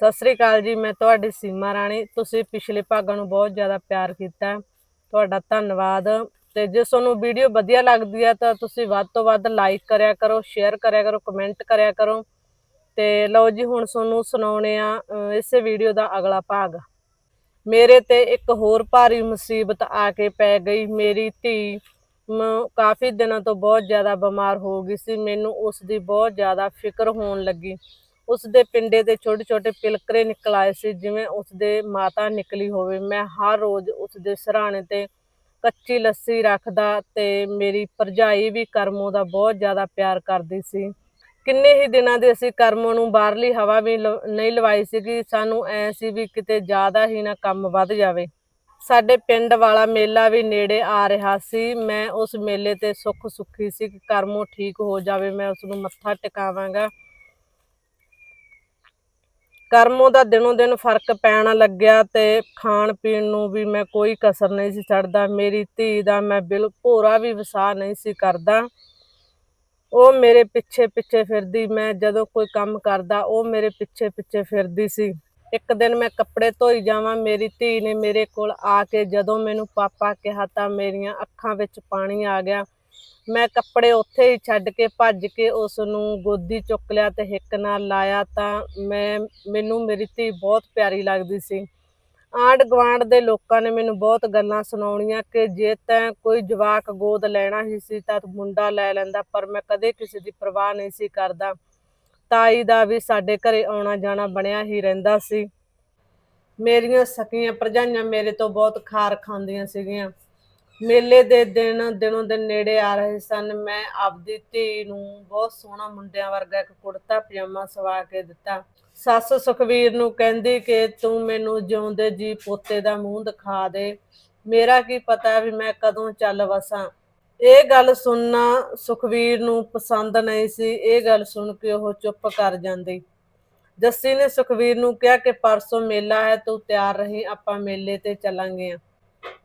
ਸਤਿ ਸ੍ਰੀ ਅਕਾਲ ਜੀ, ਮੈਂ ਤੁਹਾਡੀ ਸੀਮਾ ਰਾਣੀ। ਤੁਸੀਂ ਪਿਛਲੇ ਭਾਗਾਂ ਨੂੰ ਬਹੁਤ ਜ਼ਿਆਦਾ ਪਿਆਰ ਕੀਤਾ। ਤੁਹਾਡਾ ਧੰਨਵਾਦ। ਤੇ ਜੇ ਤੁਹਾਨੂੰ ਵੀਡੀਓ ਵਧੀਆ ਲੱਗਦੀ ਹੈ ਤਾਂ ਤੁਸੀਂ ਵੱਧ ਤੋਂ ਵੱਧ ਲਾਈਕ ਕਰਿਆ ਕਰੋ ਸ਼ੇਅਰ ਕਰਿਆ ਕਰੋ ਕਮੈਂਟ ਕਰਿਆ ਕਰੋ। ਤੇ ਲਓ ਜੀ, ਹੁਣ ਤੁਹਾਨੂੰ ਸੁਣਾਉਣੇ ਆ ਇਸੇ ਵੀਡੀਓ ਦਾ ਅਗਲਾ ਭਾਗ। ਮੇਰੇ ਤੇ ਇੱਕ ਹੋਰ ਭਾਰੀ ਮੁਸੀਬਤ ਆ ਕੇ ਪੈ ਗਈ। ਮੇਰੀ ਧੀ ਕਾਫੀ ਦਿਨਾਂ ਤੋਂ ਬਹੁਤ ਜ਼ਿਆਦਾ ਬਿਮਾਰ ਹੋ ਗਈ ਸੀ। ਮੈਨੂੰ ਉਸ ਦੀ ਬਹੁਤ ਜ਼ਿਆਦਾ ਫਿਕਰ ਹੋਣ ਲੱਗੀ। ਉਸ ਦੇ ਪਿੰਡੇ ਦੇ ਛੋਟੇ ਛੋਟੇ ਪਿਲਕਰੇ ਨਿਕਲ ਆਏ ਸੀ, ਜਿਵੇਂ ਉਸ ਦੇ ਮਾਤਾ ਨਿਕਲੀ ਹੋਵੇ। ਮੈਂ ਹਰ ਰੋਜ਼ ਉਸ ਦੇ ਸਰਾਣੇ ਤੇ ਕੱਚੀ ਲੱਸੀ ਰੱਖਦਾ ਤੇ ਮੇਰੀ ਭਰਜਾਈ ਵੀ ਕਰਮੋ ਦਾ ਬਹੁਤ ਜ਼ਿਆਦਾ ਪਿਆਰ ਕਰਦੀ ਸੀ। ਕਿੰਨੇ ਹੀ ਦਿਨਾਂ ਦੇ ਅਸੀਂ ਕਰਮੋ ਨੂੰ ਬਾਹਰਲੀ ਹਵਾ ਵੀ ਲ- ਨਹੀਂ ਲਵਾਈ ਸੀਗੀ, ਸਾਨੂੰ ਐ ਸੀ ਵੀ ਕਿਤੇ ਜ਼ਿਆਦਾ ਹੀ ਨਾ ਕੰਮ ਵੱਧ ਜਾਵੇ। ਸਾਡੇ ਪਿੰਡ ਵਾਲਾ ਮੇਲਾ ਵੀ ਨੇੜੇ ਆ ਰਿਹਾ ਸੀ। ਮੈਂ ਉਸ ਮੇਲੇ ਤੇ ਸੁੱਖ ਸੁੱਖੀ ਸੀ ਕਿ ਕਰਮੋ ਠੀਕ ਹੋ ਜਾਵੇ, ਮੈਂ ਉਸ ਨੂੰ ਮੱਥਾ ਟਿਕਾਵਾਂਗਾ। ਕਰਮੋ ਦਾ ਦਿਨੋਂ ਦਿਨ ਫ਼ਰਕ ਪੈਣ ਲੱਗਿਆ ਤੇ ਖਾਣ ਪੀਣ ਨੂੰ ਵੀ ਮੈਂ ਕੋਈ ਕਸਰ ਨਹੀਂ ਸੀ ਛੱਡਦਾ, ਮੇਰੀ ਧੀ ਦਾ ਮੈਂ ਬਿਲ ਭੋਰਾ ਵੀ ਵਸਾ ਨਹੀਂ ਸੀ ਕਰਦਾ। ਉਹ ਮੇਰੇ ਪਿੱਛੇ ਪਿੱਛੇ ਫਿਰਦੀ, ਮੈਂ ਜਦੋਂ ਕੋਈ ਕੰਮ ਕਰਦਾ, ਉਹ ਮੇਰੇ ਪਿੱਛੇ ਪਿੱਛੇ ਫਿਰਦੀ ਸੀ। ਇੱਕ ਦਿਨ ਮੈਂ ਕੱਪੜੇ ਧੋਈ ਜਾਵਾਂ, ਮੇਰੀ ਧੀ ਨੇ ਮੇਰੇ ਕੋਲ ਆ ਕੇ ਜਦੋਂ ਮੈਨੂੰ ਪਾਪਾ ਕਿਹਾ ਤਾਂ ਮੇਰੀਆਂ ਅੱਖਾਂ ਵਿੱਚ ਪਾਣੀ ਆ ਗਿਆ। ਮੈਂ ਕੱਪੜੇ ਉੱਥੇ ਹੀ ਛੱਡ ਕੇ ਭੱਜ ਕੇ ਉਸ ਨੂੰ ਗੋਦੀ ਚੁੱਕ ਲਿਆ ਤੇ ਹਿੱਕ ਨਾਲ ਲਾਇਆ ਤਾਂ ਮੈਂ, ਮੈਨੂੰ ਮੇਰੀ ਧੀ ਬਹੁਤ ਪਿਆਰੀ ਲੱਗਦੀ ਸੀ। ਆਂਢ ਗੁਆਂਢ ਦੇ ਲੋਕਾਂ ਨੇ ਮੈਨੂੰ ਬਹੁਤ ਗੱਲਾਂ ਸੁਣਾਉਣੀਆਂ ਕਿ ਜੇ ਤੈਂ ਕੋਈ ਜਵਾਕ ਗੋਦ ਲੈਣਾ ਹੀ ਸੀ ਤਾਂ ਮੁੰਡਾ ਲੈ ਲੈਂਦਾ, ਪਰ ਮੈਂ ਕਦੇ ਕਿਸੇ ਦੀ ਪਰਵਾਹ ਨਹੀਂ ਸੀ ਕਰਦਾ। ਤਾਈ ਦਾ ਵੀ ਸਾਡੇ ਘਰੇ ਆਉਣਾ ਜਾਣਾ ਬਣਿਆ ਹੀ ਰਹਿੰਦਾ ਸੀ। ਮੇਰੀਆਂ ਸਕੀਆਂ ਭਰਜਾਈਆਂ ਮੇਰੇ ਤੋਂ ਬਹੁਤ ਖਾਰ ਖਾਂਦੀਆਂ ਸੀਗੀਆਂ। ਮੇਲੇ ਦੇ ਦਿਨ ਦਿਨੋਂ ਦਿਨ ਨੇੜੇ ਆ ਰਹੇ ਸਨ। ਮੈਂ ਆਪਦੀ ਧੀ ਨੂੰ ਬਹੁਤ ਸੋਹਣਾ ਮੁੰਡਿਆਂ ਵਰਗਾ ਇੱਕ ਕੁੜਤਾ, ਪਜਾਮਾ ਸਵਾ ਕੇ ਦਿੱਤਾ। ਸੱਸ ਸੁਖਵੀਰ ਨੂੰ ਕਹਿੰਦੀ ਕਿ ਤੂੰ ਮੈਨੂੰ ਜਿਉਂਦੇ ਜੀ ਪੋਤੇ ਦਾ ਮੂੰਹ ਦਿਖਾ ਦੇ। ਮੇਰਾ ਕੀ ਪਤਾ ਵੀ ਮੈਂ ਕਦੋਂ ਚੱਲ ਵਸਾਂ। ਇਹ ਗੱਲ ਸੁਣਨਾ ਸੁਖਵੀਰ ਨੂੰ ਪਸੰਦ ਨਹੀਂ ਸੀ। ਇਹ ਗੱਲ ਸੁਣ ਕੇ ਉਹ ਚੁੱਪ ਕਰ ਜਾਂਦੀ। ਜੱਸੀ ਨੇ ਸੁਖਵੀਰ ਨੂੰ ਕਿਹਾ ਕਿ ਪਰਸੋਂ ਮੇਲਾ ਹੈ, ਤੂੰ ਤਿਆਰ ਰਹੀ, ਆਪਾਂ ਮੇਲੇ ਤੇ ਚੱਲਾਂਗੇ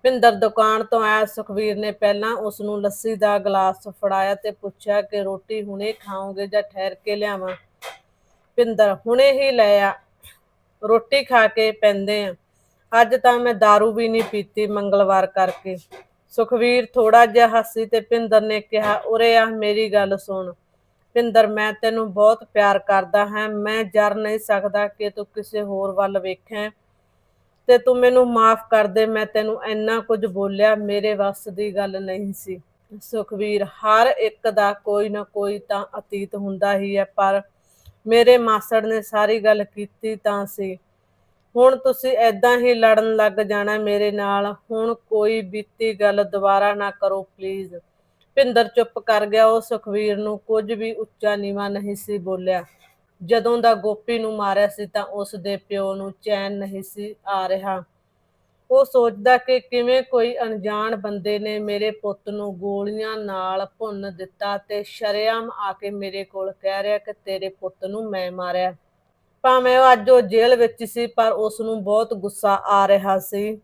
ਭਿੰਦਰ ਦੁਕਾਨ ਤੋਂ ਆਇਆ ਸੁਖਵੀਰ ਨੇ ਪਹਿਲਾਂ ਉਸ ਨੂੰ ਲੱਸੀ ਦਾ ਗਲਾਸ ਫੜਾਇਆ ਤੇ ਪੁੱਛਿਆ ਕਿ ਰੋਟੀ ਹੁਣੇ ਖਾਓਗੇ ਜਾਂ ਠਹਿਰ ਕੇ ਲਿਆਵਾਂ? ਭਿੰਦਰ, ਹੁਣੇ ਹੀ ਲੈ ਆ। ਰੋਟੀ ਖਾ ਕੇ ਪੈਂਦੇ ਆ। ਅੱਜ ਤਾਂ ਮੈਂ दारू ਵੀ ਨਹੀਂ ਪੀਤੀ ਮੰਗਲਵਾਰ ਕਰਕੇ। ਸੁਖਵੀਰ ਥੋੜਾ ਜਿਹਾ ਹੱਸੀ ਤੇ ਭਿੰਦਰ ਨੇ ਕਿਹਾ, ਉਰੇ ਆ, ਮੇਰੀ ਗੱਲ ਸੁਣ। ਭਿੰਦਰ, ਮੈਂ ਤੈਨੂੰ ਬਹੁਤ ਪਿਆਰ ਕਰਦਾ ਹਾਂ। ਮੈਂ ਜਰ ਨਹੀਂ ਸਕਦਾ ਕਿ ਤੂੰ ਕਿਸੇ ਹੋਰ ਵੱਲ ਵੇਖੈਂ। ਤੇ ਤੂੰ ਮੈਨੂੰ ਮਾਫ ਕਰ ਦੇ, ਮੈਂ ਤੈਨੂੰ ਇੰਨਾ ਕੁਝ ਬੋਲਿਆ, ਮੇਰੇ ਵੱਸ ਦੀ ਗੱਲ ਨਹੀਂ ਸੀ। ਸੁਖਵੀਰ, ਹਰ ਇੱਕ ਦਾ ਕੋਈ ਨਾ ਕੋਈ ਤਾਂ ਅਤੀਤ ਹੁੰਦਾ ਹੀ ਹੈ, ਪਰ ਮੇਰੇ ਮਾਸੜ ਨੇ ਸਾਰੀ ਗੱਲ ਕੀਤੀ ਤਾਂ ਸੀ। ਹੁਣ ਤੁਸੀਂ ਐਦਾਂ ਹੀ ਲੜਨ ਲੱਗ ਜਾਣਾ ਮੇਰੇ ਨਾਲ, ਹੁਣ ਕੋਈ ਬੀਤੀ ਗੱਲ ਦੁਬਾਰਾ ਨਾ ਕਰੋ ਪਲੀਜ਼ ਭਿੰਦਰ ਚੁੱਪ ਕਰ ਗਿਆ, ਉਹ ਸੁਖਵੀਰ ਨੂੰ ਕੁਝ ਵੀ ਉੱਚਾ ਨੀਵਾਂ ਨਹੀਂ ਸੀ ਬੋਲਿਆ। ਜਦੋਂ ਦਾ ਗੋਪੀ ਨੂੰ ਮਾਰਿਆ ਸੀ ਤਾਂ ਉਸ ਦੇ ਪਿਓ ਨੂੰ ਚੈਨ ਨਹੀਂ ਸੀ ਆ ਰਿਹਾ। ਉਹ ਸੋਚਦਾ ਕਿ ਕਿਵੇਂ ਕੋਈ ਅਣਜਾਣ ਬੰਦੇ ਨੇ ਮੇਰੇ ਪੁੱਤ ਨੂੰ ਗੋਲੀਆਂ ਨਾਲ ਭੁੰਨ ਦਿੱਤਾ ਤੇ ਸ਼ਰੇਆਮ ਆ ਕੇ ਮੇਰੇ ਕੋਲ ਕਹਿ ਰਿਹਾ ਕਿ ਤੇਰੇ ਪੁੱਤ ਨੂੰ ਮੈਂ ਮਾਰਿਆ। ਭਾਵੇਂ ਉਹ ਅੱਜ ਉਹ ਜੇਲ੍ਹ ਵਿੱਚ ਸੀ, ਪਰ ਉਸ ਨੂੰ ਬਹੁਤ ਗੁੱਸਾ ਆ ਰਿਹਾ ਸੀ।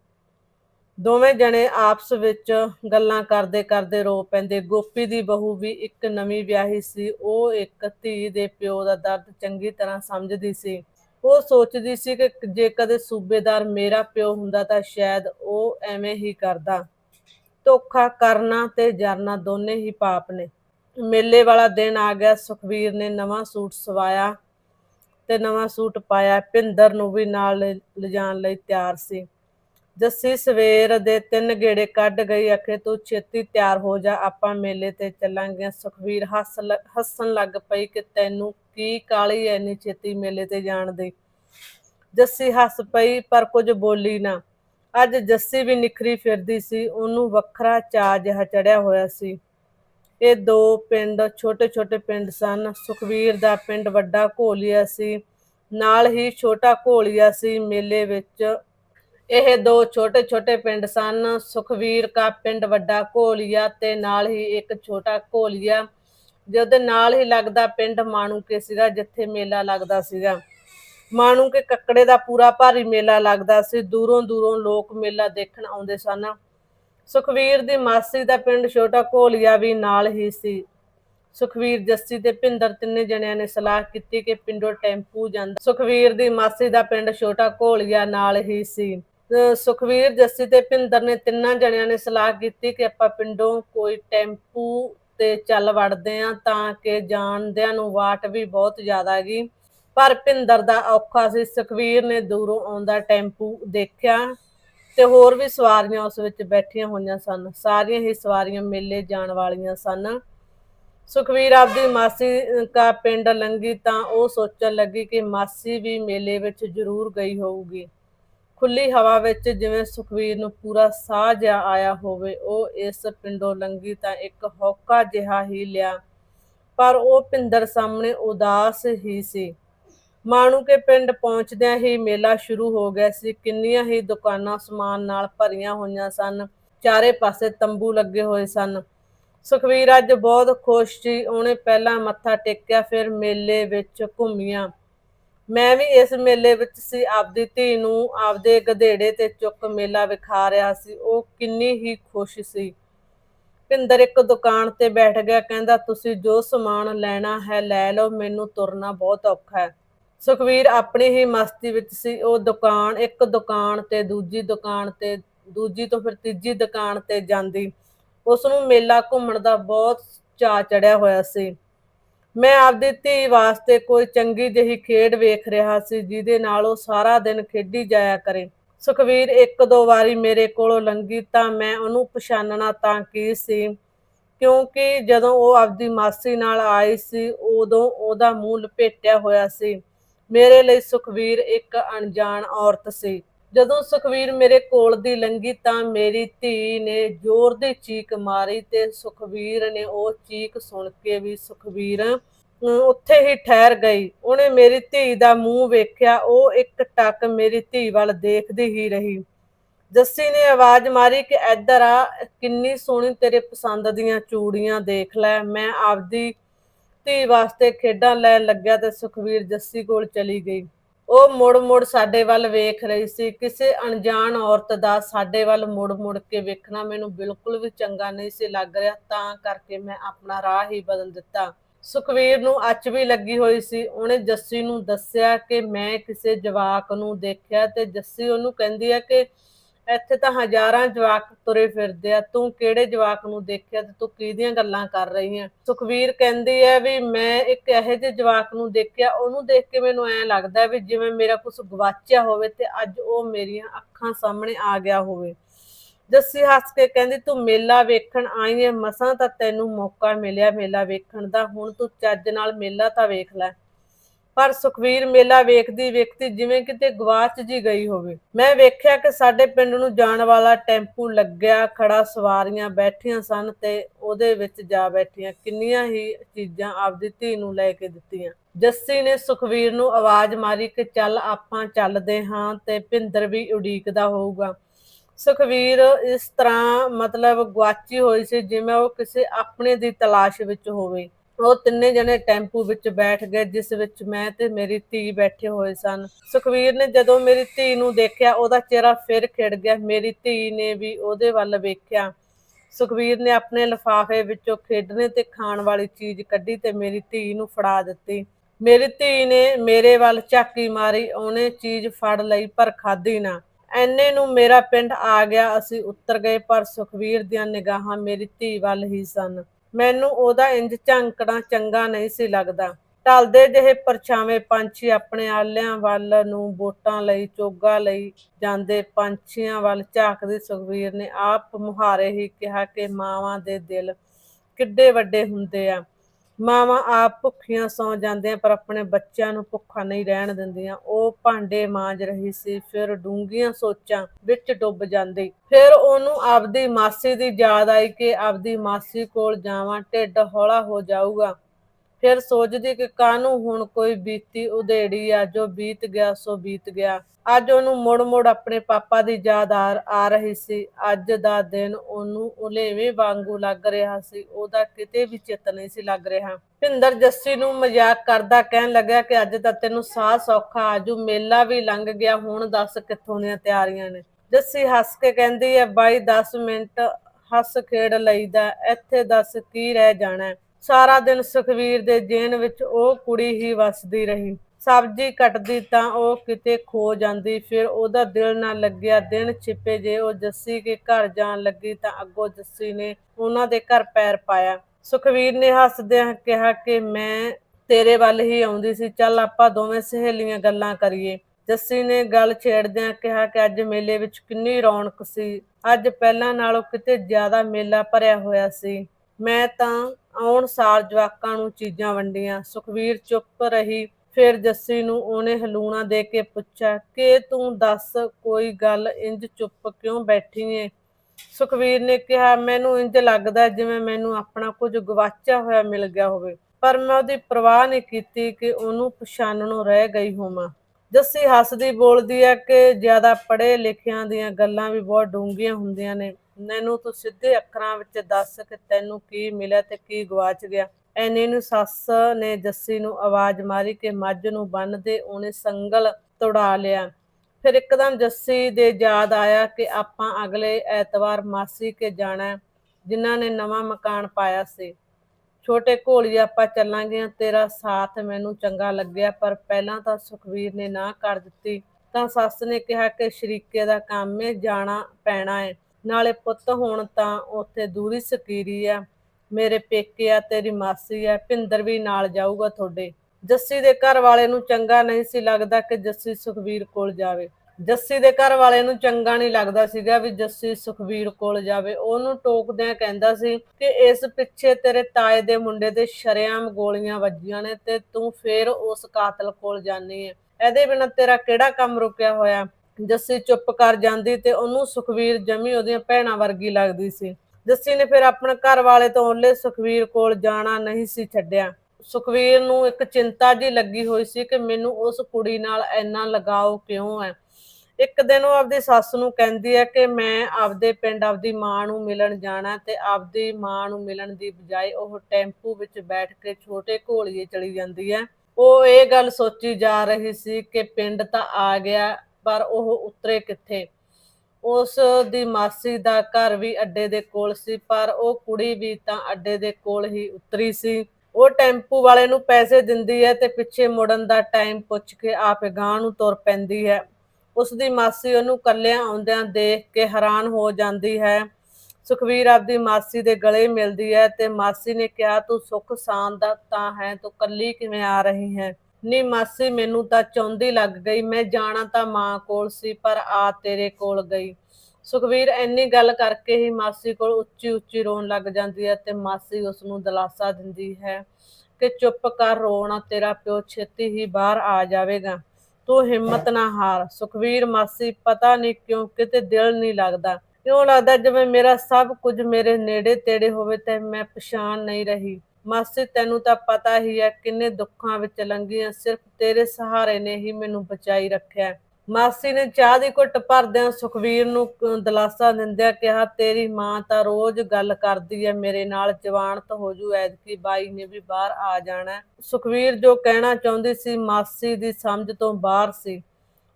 ਦੋਵੇਂ ਜਣੇ ਆਪਸ ਵਿੱਚ ਗੱਲਾਂ ਕਰਦੇ ਕਰਦੇ ਰੋ ਪੈਂਦੇ। ਗੋਪੀ ਦੀ ਬਹੂ ਵੀ ਇੱਕ ਨਵੀਂ ਵਿਆਹੀ ਸੀ, ਉਹ ਇੱਕ ਧੀ ਦੇ ਪਿਓ ਦਾ ਦਰਦ ਚੰਗੀ ਤਰ੍ਹਾਂ ਸਮਝਦੀ ਸੀ। ਉਹ ਸੋਚਦੀ ਸੀ ਕਿ ਜੇ ਕਦੇ ਸੂਬੇਦਾਰ ਮੇਰਾ ਪਿਓ ਹੁੰਦਾ ਤਾਂ ਸ਼ਾਇਦ ਉਹ ਐਵੇਂ ਹੀ ਕਰਦਾ। ਧੋਖਾ ਕਰਨਾ ਤੇ ਜਰਨਾ ਦੋਨੇ ਹੀ ਪਾਪ ਨੇ। ਮੇਲੇ ਵਾਲਾ ਦਿਨ ਆ ਗਿਆ ਸੁਖਵੀਰ ਨੇ ਨਵਾਂ ਸੂਟ ਸਵਾਇਆ ਤੇ ਨਵਾਂ ਸੂਟ ਪਾਇਆ। ਭਿੰਦਰ ਨੂੰ ਵੀ ਨਾਲ ਲਿਜਾਣ ਲਈ ਤਿਆਰ ਸੀ। ਜੱਸੀ ਸਵੇਰ ਦੇ ਤਿੰਨ ਗੇੜੇ ਕੱਢ ਗਈ, ਆਖੇ ਤੂੰ ਛੇਤੀ ਤਿਆਰ ਹੋ ਜਾ, ਆਪਾਂ ਮੇਲੇ ਤੇ ਚੱਲਾਂਗੇ। ਸੁਖਵੀਰ ਹੱਸ ਲ- ਹੱਸਣ ਲੱਗ ਪਈ ਕਿ ਤੈਨੂੰ ਕੀ ਕਾਲੀ ਐਨੀ ਛੇਤੀ ਮੇਲੇ ਤੇ ਜਾਣ ਦੀ। ਜੱਸੀ ਹੱਸ ਪਈ, ਪਰ ਕੁਝ ਬੋਲੀ ਨਾ। ਅੱਜ ਜੱਸੀ ਵੀ ਨਿਖਰੀ ਫਿਰਦੀ ਸੀ, ਉਹਨੂੰ ਵੱਖਰਾ ਚਾਅ ਜਿਹਾ ਚੜਿਆ ਹੋਇਆ ਸੀ। ਇਹ ਦੋ ਪਿੰਡ ਛੋਟੇ ਛੋਟੇ ਪਿੰਡ ਸਨ। ਸੁਖਵੀਰ ਦਾ ਪਿੰਡ ਵੱਡਾ ਘੋਲੀਆ ਸੀ, ਨਾਲ ਹੀ ਛੋਟਾ ਘੋਲੀਆ ਸੀ। ਮੇਲੇ ਵਿੱਚ ਇਹ ਦੋ ਛੋਟੇ ਛੋਟੇ ਪਿੰਡ ਸਨ। ਸੁਖਵੀਰ ਦਾ ਪਿੰਡ ਵੱਡਾ ਘੋਲੀਆ ਤੇ ਨਾਲ ਹੀ ਇੱਕ ਛੋਟਾ ਘੋਲੀਆ ਜਿਹਦੇ ਨਾਲ ਹੀ ਲੱਗਦਾ ਪਿੰਡ ਮਾਣੂਕੇ ਸੀਗਾ, ਜਿੱਥੇ ਮੇਲਾ ਲੱਗਦਾ ਸੀਗਾ। ਮਾਣੂਕੇ ਕੱਕੜੇ ਦਾ ਪੂਰਾ ਭਾਰੀ ਮੇਲਾ ਲੱਗਦਾ ਸੀ। ਦੂਰੋਂ ਦੂਰੋਂ ਲੋਕ ਮੇਲਾ ਦੇਖਣ ਆਉਂਦੇ ਸਨ। ਸੁਖਵੀਰ ਦੀ ਮਾਸੀ ਦਾ ਪਿੰਡ ਛੋਟਾ ਘੋਲੀਆ ਵੀ ਨਾਲ ਹੀ ਸੀ। ਸੁਖਵੀਰ, ਜੱਸੀ ਤੇ ਭਿੰਦਰ ਤਿੰਨੇ ਜਣਿਆਂ ਨੇ ਸਲਾਹ ਕੀਤੀ ਕਿ ਪਿੰਡੋਂ ਟੈਂਪੂ ਜਾਂਦਾ। ਸੁਖਵੀਰ ਦੀ ਮਾਸੀ ਦਾ ਪਿੰਡ ਛੋਟਾ ਘੋਲੀਆ ਨਾਲ ਹੀ ਸੀ। ਸੁਖਵੀਰ ਜੱਸੀ ਤੇ ਭਿੰਦਰ ਨੇ ਤਿੰਨਾਂ ਜਣਿਆਂ ਨੇ ਸਲਾਹ ਕੀਤੀ ਕਿ ਆਪਾਂ ਪਿੰਡੋਂ ਕੋਈ ਟੈਂਪੂ ਤੇ ਚੱਲ ਵੜਦੇ ਆਂ ਤਾਂ ਕਿ ਜਾਣਦਿਆਂ ਨੂੰ ਵਾਟ ਵੀ ਬਹੁਤ ਜ਼ਿਆਦਾ ਹੈਗੀ। ਪਰ ਭਿੰਦਰ ਦਾ ਔਖਾ ਸੀ, ਸੁਖਵੀਰ ਨੇ ਦੂਰੋਂ ਆਉਂਦਾ ਟੈਂਪੂ ਦੇਖਿਆ ਤੇ ਹੋਰ ਵੀ ਸਵਾਰੀਆਂ ਉਸ ਵਿੱਚ ਬੈਠੀਆਂ ਹੋਈਆਂ ਸਨ। ਸਾਰੀਆਂ ਹੀ ਸਵਾਰੀਆਂ ਮੇਲੇ ਜਾਣ ਵਾਲੀਆਂ ਸਨ। ਸੁਖਵੀਰ ਆਪਦੀ ਮਾਸੀ ਦਾ ਪਿੰਡ ਲੰਗੀ ਤਾਂ ਉਹ ਸੋਚਣ ਲੱਗੀ ਕਿ ਮਾਸੀ ਵੀ ਮੇਲੇ ਵਿੱਚ ਜ਼ਰੂਰ ਗਈ ਹੋਊਗੀ। ਖੁੱਲੀ ਹਵਾ ਵਿੱਚ ਜਿਵੇਂ ਸੁਖਵੀਰ ਨੂੰ ਪੂਰਾ ਸਾਹ ਜਿਹਾ ਆਇਆ ਹੋਵੇ, ਉਹ ਇਸ ਪਿੰਡੋਂ ਲੰਗੀ ਤਾਂ ਇੱਕ ਹੌਕਾ ਜਿਹਾ ਹੀ ਲਿਆ। ਪਰ ਉਹ ਪਿੰਦਰ ਸਾਹਮਣੇ ਉਦਾਸ ਹੀ ਸੀ। ਮਾਣੂ ਕੇ ਪਿੰਡ ਪਹੁੰਚਦਿਆਂ ਹੀ ਮੇਲਾ ਸ਼ੁਰੂ ਹੋ ਗਿਆ ਸੀ। ਕਿੰਨੀਆਂ ਹੀ ਦੁਕਾਨਾਂ ਸਮਾਨ ਨਾਲ ਭਰੀਆਂ ਹੋਈਆਂ ਸਨ। ਚਾਰੇ ਪਾਸੇ ਤੰਬੂ ਲੱਗੇ ਹੋਏ ਸਨ। ਸੁਖਵੀਰ ਅੱਜ ਬਹੁਤ ਖੁਸ਼ ਸੀ। ਉਹਨੇ ਪਹਿਲਾਂ ਮੱਥਾ ਟੇਕਿਆ, ਫਿਰ ਮੇਲੇ ਵਿੱਚ ਘੁੰਮੀਆਂ। ਮੈਂ ਵੀ ਇਸ ਮੇਲੇ ਵਿੱਚ ਸੀ, ਆਪਦੀ ਧੀ ਨੂੰ ਆਪਦੇ ਗਧੇੜੇ ਤੇ ਚੁੱਕ ਮੇਲਾ ਵਿਖਾ ਰਿਹਾ ਸੀ, ਉਹ ਕਿੰਨੀ ਹੀ ਖੁਸ਼ ਸੀ। ਭਿੰਦਰ ਇੱਕ ਦੁਕਾਨ ਤੇ ਬੈਠ ਗਿਆ, ਕਹਿੰਦਾ, ਤੁਸੀਂ ਜੋ ਸਮਾਨ ਲੈਣਾ ਹੈ, ਲੈ ਲਓ, ਮੈਨੂੰ ਤੁਰਨਾ ਬਹੁਤ ਔਖਾ ਹੈ। ਸੁਖਵੀਰ ਆਪਣੀ ਹੀ ਮਸਤੀ ਵਿੱਚ ਸੀ, ਉਹ ਦੁਕਾਨ, ਇੱਕ ਦੁਕਾਨ ਤੇ ਦੂਜੀ ਦੁਕਾਨ ਤੇ, ਦੂਜੀ ਤੋਂ ਫਿਰ ਤੀਜੀ ਦੁਕਾਨ ਤੇ ਜਾਂਦੀ। ਉਸ ਨੂੰ ਮੇਲਾ ਘੁੰਮਣ ਦਾ ਬਹੁਤ ਚਾਅ ਚੜਿਆ ਹੋਇਆ ਸੀ। ਮੈਂ ਆਪਦੀ ਧੀ ਵਾਸਤੇ ਕੋਈ ਚੰਗੀ ਜਿਹੀ ਖੇਡ ਵੇਖ ਰਿਹਾ ਸੀ, ਜਿਹਦੇ ਨਾਲ ਉਹ ਸਾਰਾ ਦਿਨ ਖੇਡੀ ਜਾਇਆ ਕਰੇ। ਸੁਖਵੀਰ ਇੱਕ ਦੋ ਵਾਰੀ ਮੇਰੇ ਕੋਲੋਂ ਲੰਘੀ ਤਾਂ ਮੈਂ ਉਹਨੂੰ ਪਛਾਣਨਾ ਤਾਂ ਕੀ ਸੀ? ਕਿਉਂਕਿ ਜਦੋਂ ਉਹ ਆਪਦੀ ਮਾਸੀ ਨਾਲ ਆਈ ਸੀ, ਉਦੋਂ ਉਹਦਾ ਮੂੰਹ ਲਪੇਟਿਆ ਹੋਇਆ ਸੀ। ਮੇਰੇ ਲਈ ਸੁਖਵੀਰ ਇੱਕ ਅਣਜਾਣ ਔਰਤ ਸੀ। ਜਦੋਂ ਸੁਖਵੀਰ ਮੇਰੇ ਕੋਲ ਦੀ ਲੰਘੀ ਤਾਂ ਮੇਰੀ ਧੀ ਨੇ ਜ਼ੋਰ ਦੀ ਚੀਕ ਮਾਰੀ ਤੇ ਸੁਖਵੀਰ ਨੇ ਉਹ ਚੀਕ ਸੁਣ ਕੇ ਵੀ ਸੁਖਵੀਰ ਉੱਥੇ ਹੀ ਠਹਿਰ ਗਈ। ਉਹਨੇ ਮੇਰੀ ਧੀ ਦਾ ਮੂੰਹ ਵੇਖਿਆ, ਉਹ ਇੱਕ ਟੱਕ ਮੇਰੀ ਧੀ ਵੱਲ ਦੇਖਦੀ ਹੀ ਰਹੀ। ਜੱਸੀ ਨੇ ਆਵਾਜ਼ ਮਾਰੀ ਕਿ ਇੱਧਰ ਆ, ਕਿੰਨੀ ਸੋਹਣੀ ਤੇਰੇ ਪਸੰਦ ਦੀਆਂ ਚੂੜੀਆਂ ਦੇਖ ਲੈ। ਮੈਂ ਆਪਦੀ ਧੀ ਵਾਸਤੇ ਖੇਡਾਂ ਲੈਣ ਲੱਗਿਆ ਤੇ ਸੁਖਵੀਰ ਜੱਸੀ ਕੋਲ ਚਲੀ ਗਈ। ਉਹ ਮੁੜ-ਮੁੜ ਸਾਡੇ ਵੱਲ ਵੇਖ ਰਹੀ ਸੀ। ਕਿਸੇ ਅਣਜਾਣ ਔਰਤ ਦਾ ਸਾਡੇ ਵੱਲ ਮੁੜ-ਮੁੜ ਕੇ ਵੇਖਣਾ ਮੈਨੂੰ ਬਿਲਕੁਲ ਵੀ ਚੰਗਾ ਨਹੀਂ ਸੀ ਲੱਗ ਰਿਹਾ। ਤਾਂ ਕਰਕੇ ਮੈਂ ਆਪਣਾ ਰਾਹ ਹੀ ਬਦਲ ਦਿੱਤਾ। ਸੁਖਵੀਰ ਨੂੰ ਅੱਚ ਵੀ ਲੱਗੀ ਹੋਈ ਸੀ। ਉਹਨੇ ਜੱਸੀ ਨੂੰ ਦੱਸਿਆ ਕਿ ਮੈਂ ਕਿਸੇ ਜਵਾਕ ਨੂੰ ਦੇਖਿਆ ਤੇ ਜੱਸੀ ਉਹਨੂੰ ਕਹਿੰਦੀ ਹੈ ਕਿ ਇੱਥੇ ਤਾਂ ਹਜ਼ਾਰਾਂ ਜਵਾਕ ਤੁਰੇ ਫਿਰਦੇ ਆ, ਤੂੰ ਕਿਹੜੇ ਜਵਾਕ ਨੂੰ ਦੇਖਿਆ ਤੇ ਤੂੰ ਕਿਹਦੀਆਂ ਗੱਲਾਂ ਕਰ ਰਹੀ ਆ? ਸੁਖਵੀਰ ਕਹਿੰਦੀ ਹੈ ਵੀ ਮੈਂ ਇੱਕ ਇਹੋ ਜਿਹੇ ਜਵਾਕ ਨੂੰ ਦੇਖਿਆ, ਉਹਨੂੰ ਦੇਖ ਕੇ ਮੈਨੂੰ ਐਂ ਲੱਗਦਾ ਵੀ ਜਿਵੇਂ ਮੇਰਾ ਕੁਝ ਗਵਾਚਿਆ ਹੋਵੇ ਤੇ ਅੱਜ ਉਹ ਮੇਰੀਆਂ ਅੱਖਾਂ ਸਾਹਮਣੇ ਆ ਗਿਆ ਹੋਵੇ। ਜੱਸੀ ਹੱਸ ਕੇ ਕਹਿੰਦੀ, ਤੂੰ ਮੇਲਾ ਵੇਖਣ ਆਈ ਹੈ ਮਸਾਂ ਤਾਂ ਤੈਨੂੰ ਮੌਕਾ ਮਿਲਿਆ ਮੇਲਾ ਵੇਖਣ ਦਾ, ਹੁਣ ਤੂੰ ਚੱਜ ਨਾਲ ਮੇਲਾ ਤਾਂ ਵੇਖ ਲੈ। ਪਰ ਸੁਖਵੀਰ ਮੇਲਾ ਵੇਖਦੀ ਵੇਖਦੀ ਜਿਵੇਂ ਕਿਤੇ ਗਵਾਚ ਜੀ ਗਈ ਹੋਵੇ। ਮੈਂ ਵੇਖਿਆ ਕਿ ਸਾਡੇ ਪਿੰਡ ਨੂੰ ਜਾਣ ਵਾਲਾ ਟੈਂਪੂ ਲੱਗਿਆ ਖੜਾ ਸਵਾਰੀਆਂ ਬੈਠੀਆਂ ਸਨ ਤੇ ਉਹਦੇ ਵਿੱਚ ਜਾ ਬੈਠੀਆਂ। ਕਿੰਨੀਆਂ ਹੀ ਚੀਜ਼ਾਂ ਆਪਦੀ ਧੀ ਨੂੰ ਲੈ ਕੇ ਦਿੱਤੀਆਂ। ਜੱਸੀ ਨੇ ਸੁਖਵੀਰ ਨੂੰ ਆਵਾਜ਼ ਮਾਰੀ ਕਿ ਚੱਲ ਆਪਾਂ ਚੱਲਦੇ ਹਾਂ ਤੇ ਭਿੰਦਰ ਵੀ ਉਡੀਕਦਾ ਹੋਊਗਾ। ਸੁਖਵੀਰ ਇਸ ਤਰ੍ਹਾਂ ਮਤਲਬ ਗੁਆਚੀ ਹੋਈ ਸੀ ਜਿਵੇਂ ਉਹ ਕਿਸੇ ਆਪਣੇ ਦੀ ਤਲਾਸ਼ ਵਿੱਚ ਹੋਵੇ। ਉਹ ਤਿੰਨੇ ਜਣੇ ਟੈਂਪੂ ਵਿੱਚ ਬੈਠ ਗਏ, ਜਿਸ ਵਿੱਚ ਮੈਂ ਤੇ ਮੇਰੀ ਧੀ ਬੈਠੇ ਹੋਏ ਸਨ। ਸੁਖਵੀਰ ਨੇ ਜਦੋਂ ਮੇਰੀ ਧੀ ਨੂੰ ਦੇਖਿਆ, ਉਹਦਾ ਚਿਹਰਾ ਫਿਰ ਖਿੜ ਗਿਆ। ਮੇਰੀ ਧੀ ਨੇ ਵੀ ਉਹਦੇ ਵੱਲ ਵੇਖਿਆ। ਸੁਖਵੀਰ ਨੇ ਆਪਣੇ ਲਿਫਾਫੇ ਵਿੱਚੋਂ ਖੇਡਣੇ ਤੇ ਖਾਣ ਵਾਲੀ ਚੀਜ਼ ਕੱਢੀ ਤੇ ਮੇਰੀ ਧੀ ਨੂੰ ਫੜਾ ਦਿੱਤੀ। ਮੇਰੀ ਧੀ ਨੇ ਮੇਰੇ ਵੱਲ ਝਾਕੀ ਮਾਰੀ, ਉਹਨੇ ਚੀਜ਼ ਫੜ ਲਈ ਪਰ ਖਾਧੀ ਨਾ। ਐਨੇ ਨੂੰ ਮੇਰਾ ਪਿੰਡ ਆ ਗਿਆ, ਅਸੀਂ ਉੱਤਰ ਗਏ, ਪਰ ਸੁਖਵੀਰ ਦੀਆਂ ਨਿਗਾਹਾਂ ਮੇਰੀ ਧੀ ਵੱਲ ਹੀ ਸਨ। ਮੈਨੂੰ ਉਹਦਾ ਇੰਜ ਝਾਂਕਣਾ ਚੰਗਾ ਨਹੀਂ ਸੀ ਲੱਗਦਾ। ਟਲਦੇ ਜਿਹੇ ਪਰਛਾਵੇਂ ਪੰਛੀ ਆਪਣੇ ਆਲਿਆਂ ਵੱਲ ਨੂੰ ਵੋਟਾਂ ਲਈ, ਚੋਗਾ ਲਈ ਜਾਂਦੇ ਪੰਛੀਆਂ ਵੱਲ ਝਾਕਦੀ ਸੁਖਵੀਰ ਨੇ ਆਪ ਮੁਹਾਰੇ ਹੀ ਕਿਹਾ ਕਿ ਮਾਵਾਂ ਦੇ ਦਿਲ ਕਿੱਡੇ ਵੱਡੇ ਹੁੰਦੇ ਆ। ਮਾਵਾਂ ਆਪ ਭੁੱਖੀਆਂ ਸੌ ਜਾਂਦੀਆਂ, ਪਰ ਆਪਣੇ ਬੱਚਿਆਂ ਨੂੰ ਭੁੱਖਾ ਨਹੀਂ ਰਹਿਣ ਦਿੰਦੀਆਂ। ਉਹ ਭਾਂਡੇ ਮਾਂਜ ਰਹੀ ਸੀ, ਫਿਰ ਡੂੰਘੀਆਂ ਸੋਚਾਂ ਵਿੱਚ ਡੁੱਬ ਜਾਂਦੀ। ਫਿਰ ਉਹਨੂੰ ਆਪਦੀ ਮਾਸੀ ਦੀ ਯਾਦ ਆਈ ਕਿ ਆਪਦੀ ਮਾਸੀ ਕੋਲ ਜਾਵਾਂ, ਢਿੱਡ ਹੌਲਾ ਹੋ ਜਾਊਗਾ। ਫਿਰ ਸੋਚਦੀ ਕਿ ਕਾਹਨੂੰ ਹੁਣ ਕੋਈ ਬੀਤੀ ਉਧੇੜੀ ਆ, ਜੋ ਬੀਤ ਗਿਆ ਸੋ ਬੀਤ ਗਿਆ। ਅੱਜ ਉਹਨੂੰ ਮੁੜ-ਮੁੜ ਆਪਣੇ ਪਾਪਾ ਦੀ ਯਾਦ ਆ ਆ ਰਹੀ ਸੀ। ਅੱਜ ਦਾ ਦਿਨ ਉਹਨੂੰ ਉਲੇਵੇਂ ਵਾਂਗੂ ਲੱਗ ਰਿਹਾ ਸੀ। ਉਹਦਾ ਕਿਤੇ ਵੀ ਚਿੱਤ ਨਹੀਂ ਸੀ ਲੱਗ ਰਿਹਾ। ਭਿੰਦਰ ਜੱਸੀ ਨੂੰ ਮਜ਼ਾਕ ਕਰਦਾ ਕਹਿਣ ਲੱਗਾ ਕਿ ਅੱਜ ਤਾਂ ਤੈਨੂੰ ਸਾਹ ਸੌਖਾ ਆਜੂ ਮੇਲਾ ਵੀ ਲੰਘ ਗਿਆ, ਹੁਣ ਦੱਸ ਕਿੱਥੋਂ ਦੀਆਂ ਤਿਆਰੀਆਂ ਨੇ। ਜੱਸੀ ਹੱਸ ਕੇ ਕਹਿੰਦੀ ਹੈ, ਬਾਈ 10 ਮਿੰਟ ਹੱਸ ਖੇਡ ਲਈਦਾ, ਇੱਥੇ ਦੱਸ ਕੀ ਰਹਿ ਜਾਣਾ ਸਾਰਾ ਦਿਨ ਸੁਖਵੀਰ ਦੇ ਜੇਨ ਵਿੱਚ ਉਹ ਕੁੜੀ ਹੀ ਵੱਸਦੀ ਰਹੀ। ਸਬਜ਼ੀ ਕੱਟਦੀ ਤਾਂ ਉਹ ਕਿਤੇ ਖੋ ਜਾਂਦੀ, ਫਿਰ ਉਹਦਾ ਦਿਲ ਨਾ ਲੱਗਿਆ। ਦਿਨ ਛਿਪੇ ਜੇ ਉਹ ਜੱਸੀ ਕੇ ਘਰ ਜਾਣ ਲੱਗੀ ਤਾਂ ਅੱਗੋਂ ਜੱਸੀ ਨੇ ਉਹਨਾਂ ਦੇ ਘਰ ਪੈਰ ਪਾਇਆ। ਸੁਖਵੀਰ ਨੇ ਹੱਸਦਿਆਂ ਕਿਹਾ ਕਿ ਮੈਂ ਤੇਰੇ ਵੱਲ ਹੀ ਆਉਂਦੀ ਸੀ, ਚੱਲ ਆਪਾਂ ਦੋਵੇਂ ਸਹੇਲੀਆਂ ਗੱਲਾਂ ਕਰੀਏ। ਜੱਸੀ ਨੇ ਗੱਲ ਛੇੜਦਿਆਂ ਕਿਹਾ ਕਿ ਅੱਜ ਮੇਲੇ ਵਿੱਚ ਕਿੰਨੀ ਰੌਣਕ ਸੀ। ਅੱਜ ਪਹਿਲਾਂ ਨਾਲੋਂ ਕਿਤੇ ਜ਼ਿਆਦਾ ਮੇਲਾ ਭਰਿਆ ਹੋਇਆ ਸੀ। ਮੈਂ ਤਾਂ ਆਉਣ ਸਾਰ ਜਵਾਕਾਂ ਨੂੰ ਚੀਜ਼ਾਂ ਵੰਡੀਆਂ। ਸੁਖਵੀਰ ਚੁੱਪ ਰਹੀ। ਫਿਰ ਜੱਸੀ ਨੂੰ ਉਹਨੇ ਹਲੂਣਾ ਦੇ ਕੇ ਪੁੱਛਿਆ, ਕਿ ਤੂੰ ਦੱਸ ਕੋਈ ਗੱਲ? ਇੰਜ ਚੁੱਪ ਕਿਉਂ ਬੈਠੀ ਏ? ਸੁਖਵੀਰ ਨੇ ਕਿਹਾ, ਮੈਨੂੰ ਇੰਜ ਲੱਗਦਾ ਜਿਵੇਂ ਮੈਨੂੰ ਆਪਣਾ ਕੁਝ ਗਵਾਚਿਆ ਹੋਇਆ ਮਿਲ ਗਿਆ ਹੋਵੇ। ਪਰ ਮੈਂ ਉਹਦੀ ਪਰਵਾਹ ਨਹੀਂ ਕੀਤੀ ਕਿ ਉਹਨੂੰ ਪਛਾਣਨੋਂ ਰਹਿ ਗਈ ਹੋਵਾਂ। ਜੱਸੀ ਹੱਸਦੀ ਬੋਲਦੀ ਹੈ ਕਿ ਜ਼ਿਆਦਾ ਪੜ੍ਹੇ ਲਿਖਿਆਂ ਦੀਆਂ ਗੱਲਾਂ ਵੀ ਬਹੁਤ ਡੂੰਘੀਆਂ ਹੁੰਦੀਆਂ ਨੇ। ਮੈਨੂੰ ਤੂੰ ਸਿੱਧੇ ਅੱਖਰਾਂ ਵਿੱਚ ਦੱਸ ਕਿ ਤੈਨੂੰ ਕੀ ਮਿਲਿਆ ਤੇ ਕੀ ਗਵਾਚ ਗਿਆ। ਐਨੇ ਨੂੰ ਸੱਸ ਨੇ ਜੱਸੀ ਨੂੰ ਆਵਾਜ਼ ਮਾਰੀ ਕਿ ਮੱਝ ਨੂੰ ਬੰਨਦੇ ਉਹਨੇ ਸੰਗਲ ਤੋੜਾ ਲਿਆ। ਫਿਰ ਇੱਕਦਮ ਜੱਸੀ ਦੇ ਯਾਦ ਆਇਆ ਕਿ ਆਪਾਂ ਅਗਲੇ ਐਤਵਾਰ ਮਾਸੀ ਕੇ ਜਾਣਾ ਹੈ, ਜਿਨ੍ਹਾਂ ਨੇ ਨਵਾਂ ਮਕਾਨ ਪਾਇਆ ਸੀ। ਛੋਟੇ ਘੋਲੀ ਆਪਾਂ ਚੱਲਾਂਗੇ ਤੇਰਾ ਸਾਥ ਮੈਨੂੰ ਚੰਗਾ ਲੱਗਿਆ ਪਰ ਪਹਿਲਾਂ ਤਾਂ ਸੁਖਵੀਰ ਨੇ ਨਾ ਕਰ ਦਿੱਤੀ। ਤਾਂ ਸੱਸ ਨੇ ਕਿਹਾ ਕਿ ਸ਼ਰੀਕੇ ਦਾ ਕੰਮ ਹੈ ਜਾਣਾ ਪੈਣਾ ਹੈ ਨਾਲੇ ਪੁੱਤ ਹੁਣ ਤਾਂ ਉੱਥੇ ਦੂਰੀ ਸਕੀਰੀ ਆ। ਮੇਰੇ ਪੇਕੇ ਆ, ਤੇਰੀ ਮਾਸੀ ਆ, ਭਿੰਦਰ ਵੀ ਨਾਲ ਜਾਊਗਾ ਤੁਹਾਡੇ। ਜੱਸੀ ਦੇ ਘਰ ਵਾਲੇ ਨੂੰ ਚੰਗਾ ਨਹੀਂ ਸੀ ਲੱਗਦਾ ਕਿ ਜੱਸੀ ਸੁਖਵੀਰ ਕੋਲ ਜਾਵੇ। ਜੱਸੀ ਦੇ ਘਰ ਵਾਲੇ ਨੂੰ ਚੰਗਾ ਨਹੀਂ ਲੱਗਦਾ ਸੀਗਾ ਵੀ ਜੱਸੀ ਸੁਖਵੀਰ ਕੋਲ ਜਾਵੇ। ਉਹਨੂੰ ਟੋਕਦਿਆਂ ਕਹਿੰਦਾ ਸੀ ਕਿ ਇਸ ਪਿੱਛੇ ਤੇਰੇ ਤਾਏ ਦੇ ਮੁੰਡੇ ਦੇ ਸ਼ਰਿਆਮ ਗੋਲੀਆਂ ਵੱਜੀਆਂ ਨੇ ਤੇ ਤੂੰ ਫੇਰ ਉਸ ਕਾਤਲ ਕੋਲ ਜਾਨੀ ਹੈ ਇਹਦੇ ਬਿਨਾਂ ਤੇਰਾ ਕਿਹੜਾ ਕੰਮ ਰੁਕਿਆ ਹੋਇਆ? ਜੱਸੀ ਚੁੱਪ ਕਰ ਜਾਂਦੀ ਤੇ ਉਹਨੂੰ ਸੁਖਵੀਰ ਜਮੀ ਉਹਦੀਆਂ ਭੈਣਾਂ ਵਰਗੀ ਲੱਗਦੀ ਸੀ। ਜੱਸੀ ਨੇ ਫਿਰ ਆਪਣੇ ਘਰ ਵਾਲੇ ਤੋਂ ਉਹਲੇ ਸੁਖਵੀਰ ਕੋਲ ਜਾਣਾ ਨਹੀਂ ਸੀ ਛੱਡਿਆ। ਸੁਖਵੀਰ ਨੂੰ ਇੱਕ ਚਿੰਤਾ ਜੀ ਲੱਗੀ ਹੋਈ ਸੀ ਕਿ ਮੈਨੂੰ ਉਸ ਕੁੜੀ ਨਾਲ ਇੰਨਾ ਲਗਾਓ ਕਿਉਂ ਹੈ? ਇੱਕ ਦਿਨ ਉਹ ਆਪਦੀ ਸੱਸ ਨੂੰ ਕਹਿੰਦੀ ਹੈ ਕਿ ਮੈਂ ਆਪਦੇ ਪਿੰਡ ਆਪਦੀ ਮਾਂ ਨੂੰ ਮਿਲਣ ਜਾਣਾ ਤੇ ਆਪਦੀ ਮਾਂ ਨੂੰ ਮਿਲਣ ਦੀ ਬਜਾਏ ਉਹ ਟੈਂਪੂ ਵਿੱਚ ਬੈਠ ਕੇ ਛੋਟੇ ਘੋਲੀਏ ਚਲੀ ਜਾਂਦੀ ਹੈ। ਉਹ ਇਹ ਗੱਲ ਸੋਚੀ ਜਾ ਰਹੀ ਸੀ ਕਿ ਪਿੰਡ ਤਾਂ ਆ ਗਿਆ ਪਰ ਉਹ ਉਤਰੇ ਕਿੱਥੇ? ਉਸ ਦੀ ਮਾਸੀ ਦਾ ਘਰ ਵੀ ਅੱਡੇ ਦੇ ਕੋਲ ਸੀ, ਪਰ ਉਹ ਕੁੜੀ ਵੀ ਤਾਂ ਅੱਡੇ ਦੇ ਕੋਲ ਹੀ ਉਤਰੀ ਸੀ। ਉਹ ਟੈਂਪੂ ਵਾਲੇ ਨੂੰ ਪੈਸੇ ਦਿੰਦੀ ਹੈ ਤੇ ਪਿੱਛੇ ਮੁੜਨ ਦਾ ਟਾਈਮ ਪੁੱਛ ਕੇ ਆਪੇ ਗਾਂ ਨੂੰ ਤੁਰ ਪੈਂਦੀ ਹੈ। ਉਸ ਦੀ ਮਾਸੀ ਉਹਨੂੰ ਕੱਲਿਆਂ ਆਉਂਦਿਆਂ ਦੇਖ ਕੇ ਹੈਰਾਨ ਹੋ ਜਾਂਦੀ ਹੈ। ਸੁਖਵੀਰ ਆਪਦੀ ਮਾਸੀ ਦੇ ਗਲੇ ਮਿਲਦੀ ਹੈ ਤੇ ਮਾਸੀ ਨੇ ਕਿਹਾ, ਤੂੰ ਸੁੱਖ ਸਾਂਦ ਦਾ ਤਾਂ ਹੈ, ਤੂੰ ਕੱਲੀ ਕਿਵੇਂ ਆ ਰਹੀ ਹੈ? ਨੀ ਮਾਸੀ, ਮੈਨੂੰ ਤਾਂ ਚੌਂਦੀ ਲੱਗ ਗਈ। ਮੈਂ ਜਾਣਾ ਤਾਂ ਮਾਂ ਕੋਲ ਸੀ, ਪਰ ਆ ਤੇਰੇ ਕੋਲ ਗਈ। ਸੁਖਵੀਰ ਇੰਨੀ ਗੱਲ ਕਰਕੇ ਹੀ ਮਾਸੀ ਕੋਲ ਉੱਚੀ ਉੱਚੀ ਰੋਣ ਲੱਗ ਜਾਂਦੀ ਹੈ ਤੇ ਮਾਸੀ ਉਸ ਨੂੰ ਦਿਲਾਸਾ ਦਿੰਦੀ ਹੈ ਕਿ ਚੁੱਪ ਕਰ ਰੋਣਾ, ਤੇਰਾ ਪਿਓ ਛੇਤੀ ਹੀ ਬਾਹਰ ਆ ਜਾਵੇਗਾ। ਤੂੰ ਹਿੰਮਤ ਨਾ ਹਾਰ। ਸੁਖਵੀਰ, ਮਾਸੀ, ਪਤਾ ਨਹੀਂ ਕਿਉਂ ਕਿਤੇ ਦਿਲ ਨਹੀਂ ਲੱਗਦਾ। ਕਿਉਂ ਲੱਗਦਾ ਜਿਵੇਂ ਮੇਰਾ ਸਭ ਕੁਝ ਮੇਰੇ ਨੇੜੇ ਤੇੜੇ ਹੋਵੇ ਤੇ ਮੈਂ ਪਛਾਣ ਨਹੀਂ ਰਹੀ। ਮਾਸੀ, ਤੈਨੂੰ ਤਾਂ ਪਤਾ ਹੀ ਹੈ ਕਿੰਨੇ ਦੁੱਖਾਂ ਵਿੱਚ ਲੰਘੀਆਂ, ਸਿਰਫ ਤੇਰੇ ਸਹਾਰੇ ਨੇ ਹੀ ਮੈਨੂੰ ਬਚਾਈ ਰੱਖਿਆ। ਮਾਸੀ ਨੇ ਚਾਹ ਦੀ ਘੁੱਟ ਭਰਦਿਆਂ ਸੁਖਵੀਰ ਨੂੰ ਦਲਾਸਾ ਦਿੰਦਿਆਂ ਕਿਹਾ, ਤੇਰੀ ਮਾਂ ਤਾਂ ਰੋਜ਼ ਗੱਲ ਕਰਦੀ ਹੈ, ਮੇਰੇ ਨਾਲ ਜਵਾਨਤ ਹੋ ਜੂ, ਐਤਕੀ ਬਾਈ ਨੇ ਵੀ ਬਾਹਰ ਆ ਜਾਣਾ ਹੈ। ਸੁਖਵੀਰ ਜੋ ਕਹਿਣਾ ਚਾਹੁੰਦੀ ਸੀ, ਮਾਸੀ ਦੀ ਸਮਝ ਤੋਂ ਬਾਹਰ ਸੀ।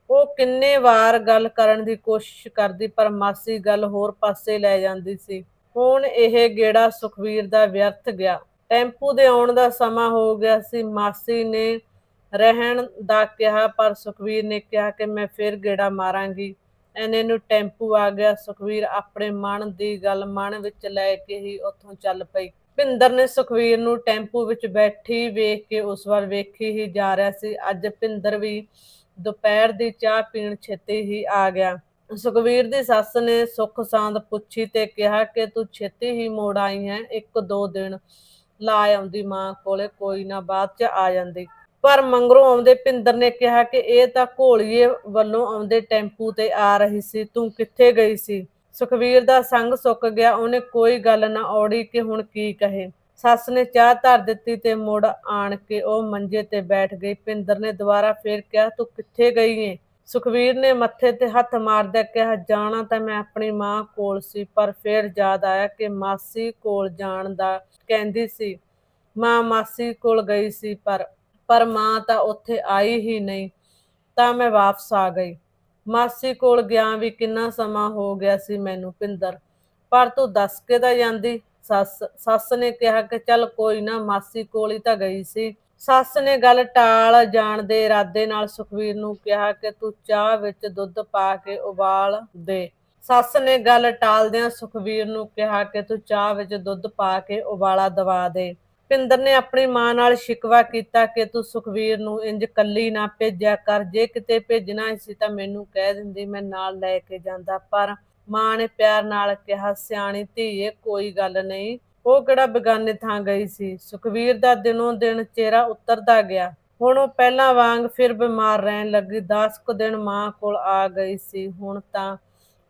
ਉਹ ਕਿੰਨੇ ਵਾਰ ਗੱਲ ਕਰਨ ਦੀ ਕੋਸ਼ਿਸ਼ ਕਰਦੀ, ਪਰ ਮਾਸੀ ਗੱਲ ਹੋਰ ਪਾਸੇ ਲੈ ਜਾਂਦੀ ਸੀ। ਹੁਣ ਇਹ ਗੇੜਾ ਸੁਖਵੀਰ ਦਾ ਵਿਅਰਥ ਗਿਆ। ਟੈਂਪੂ ਦੇ ਆਉਣ ਦਾ ਸਮਾਂ ਹੋ ਗਿਆ ਸੀ। ਮਾਸੀ ਨੇ ਰਹਿਣ ਦਾ ਕਿਹਾ, ਪਰ ਸੁਖਵੀਰ ਨੇ ਕਿਹਾ ਕਿ ਮੈਂ ਫਿਰ ਗੇੜਾ ਮਾਰਾਂਗੀ। ਐਨੇ ਨੂੰ ਟੈਂਪੂ ਆ ਗਿਆ। ਸੁਖਵੀਰ ਆਪਣੇ ਮਨ ਦੀ ਗੱਲ ਮਨ ਵਿੱਚ ਲੈ ਕੇ ਹੀ ਉੱਥੋਂ ਚੱਲ ਪਈ। ਭਿੰਦਰ ਨੇ ਸੁਖਵੀਰ ਨੂੰ ਟੈਂਪੂ ਵਿੱਚ ਬੈਠੀ ਵੇਖ ਕੇ ਉਸ ਵੱਲ ਵੇਖੀ ਹੀ ਜਾ ਰਿਹਾ ਸੀ। ਅੱਜ ਭਿੰਦਰ ਵੀ ਦੁਪਹਿਰ ਦੀ ਚਾਹ ਪੀਣ ਛੇਤੀ ਹੀ ਆ ਗਿਆ। ਸੁਖਵੀਰ ਦੀ ਸੱਸ ਨੇ ਸੁੱਖ ਸਾਂਦ ਪੁੱਛੀ ਤੇ ਕਿਹਾ ਕਿ ਤੂੰ ਛੇਤੀ ਹੀ ਮੋੜ ਆਈ ਹੈ, ਇੱਕ ਦੋ ਦਿਨ। ਲਾ ਆਉਂਦੀ ਮਾਂ ਕੋਲੇ, ਕੋਈ ਨਾ ਬਾਅਦ ਚ ਆ ਜਾਂਦੀ। ਪਰ ਮੰਗਰੋਂ ਆਉਂਦੇ, ਪਿੰਦਰ ਨੇ ਕਿਹਾ ਕਿ ਇਹ ਤਾਂ ਘੋਲੀਏ ਵੱਲੋਂ ਆਉਂਦੇ ਟੈਂਪੂ ਤੇ ਆ ਰਹੀ ਸੀ, ਤੂੰ ਕਿੱਥੇ ਗਈ ਸੀ? ਸੁਖਵੀਰ ਦਾ ਸੰਗ ਸੁੱਕ ਗਿਆ, ਉਹਨੇ ਕੋਈ ਗੱਲ ਨਾ ਔੜੀ ਕਿ ਹੁਣ ਕੀ ਕਹੇ। ਸੱਸ ਨੇ ਚਾਹ ਧਰ ਦਿੱਤੀ ਤੇ ਮੁੜ ਆਣ ਕੇ ਉਹ ਮੰਜੇ ਤੇ ਬੈਠ ਗਈ। ਪਿੰਦਰ ਨੇ ਦੁਬਾਰਾ ਫੇਰ ਕਿਹਾ, ਤੂੰ ਕਿੱਥੇ ਗਈ ਏ? ਸੁਖਵੀਰ ਨੇ ਮੱਥੇ ਤੇ ਹੱਥ ਮਾਰਦਿਆਂ ਕਿਹਾ, ਜਾਣਾ ਤਾਂ ਮੈਂ ਆਪਣੀ ਮਾਂ ਕੋਲ ਸੀ, ਪਰ ਫਿਰ ਯਾਦ ਆਇਆ ਕਿ ਮਾਸੀ ਕੋਲ ਜਾਣ ਦਾ ਕਹਿੰਦੀ ਸੀ, ਮਾਂ ਮਾਸੀ ਕੋਲ ਗਈ ਸੀ, ਪਰ ਪਰ ਮਾਂ ਤਾਂ ਉੱਥੇ ਆਈ ਹੀ ਨਹੀਂ, ਤਾਂ ਮੈਂ ਵਾਪਸ ਆ ਗਈ। ਮਾਸੀ ਕੋਲ ਗਿਆ ਵੀ ਕਿੰਨਾ ਸਮਾਂ ਹੋ ਗਿਆ ਸੀ ਮੈਨੂੰ ਪਿੰਦਰ ਪਰ ਤੂੰ ਦੱਸ ਕੇ ਤਾਂ ਜਾਂਦੀ। ਸੱਸ ਸੱਸ ਨੇ ਕਿਹਾ ਕਿ ਚੱਲ ਕੋਈ ਨਾ, ਮਾਸੀ ਕੋਲ ਹੀ ਤਾਂ ਗਈ ਸੀ। ਸੱਸ ਨੇ ਗੱਲ ਟਾਲ ਜਾਣ ਦੇ ਇਰਾਦੇ ਨਾਲ ਸੁਖਵੀਰ ਨੂੰ ਕਿਹਾ ਕਿ ਤੂੰ ਚਾਹ ਵਿੱਚ ਦੁੱਧ ਪਾ ਕੇ ਉਬਾਲ ਦੇ। ਸੱਸ ਨੇ ਗੱਲ ਟਾਲਦਿਆਂ ਸੁਖਵੀਰ ਨੂੰ ਕਿਹਾ ਕਿ ਤੂੰ ਚਾਹ ਵਿੱਚ ਦੁੱਧ ਪਾ ਕੇ ਉਬਾਲਾ ਦਵਾ ਦੇ। ਪਿੰਦਰ ਨੇ ਆਪਣੀ ਮਾਂ ਨਾਲ ਸ਼ਿਕਵਾ ਕੀਤਾ ਕਿ ਤੂੰ ਸੁਖਵੀਰ ਨੂੰ ਇੰਜ ਕੱਲੀ ਨਾ ਭੇਜਿਆ ਕਰ। ਜੇ ਕਿਤੇ ਭੇਜਣਾ ਸੀ ਤਾਂ ਮੈਨੂੰ ਕਹਿ ਦਿੰਦੀ, ਮੈਂ ਨਾਲ ਲੈ ਕੇ ਜਾਂਦਾ। ਪਰ ਮਾਂ ਨੇ ਪਿਆਰ ਨਾਲ ਕਿਹਾ, ਸਿਆਣੀ ਧੀਏ ਕੋਈ ਗੱਲ ਨਹੀਂ। ਉਹ ਕਿਹੜਾ ਬੇਗਾਨੇ ਥਾਂ ਗਈ ਸੀ? ਸੁਖਵੀਰ ਦਾ ਦਿਨੋਂ ਦਿਨ ਚਿਹਰਾ ਉਤਰਦਾ ਗਿਆ। ਹੁਣ ਉਹ ਪਹਿਲਾਂ ਵਾਂਗ ਫਿਰ ਬਿਮਾਰ ਰਹਿਣ ਲੱਗੀ। 10 ਕੁ ਦਿਨ ਮਾਂ ਕੋਲ ਆ ਗਈ ਸੀ। ਹੁਣ ਤਾਂ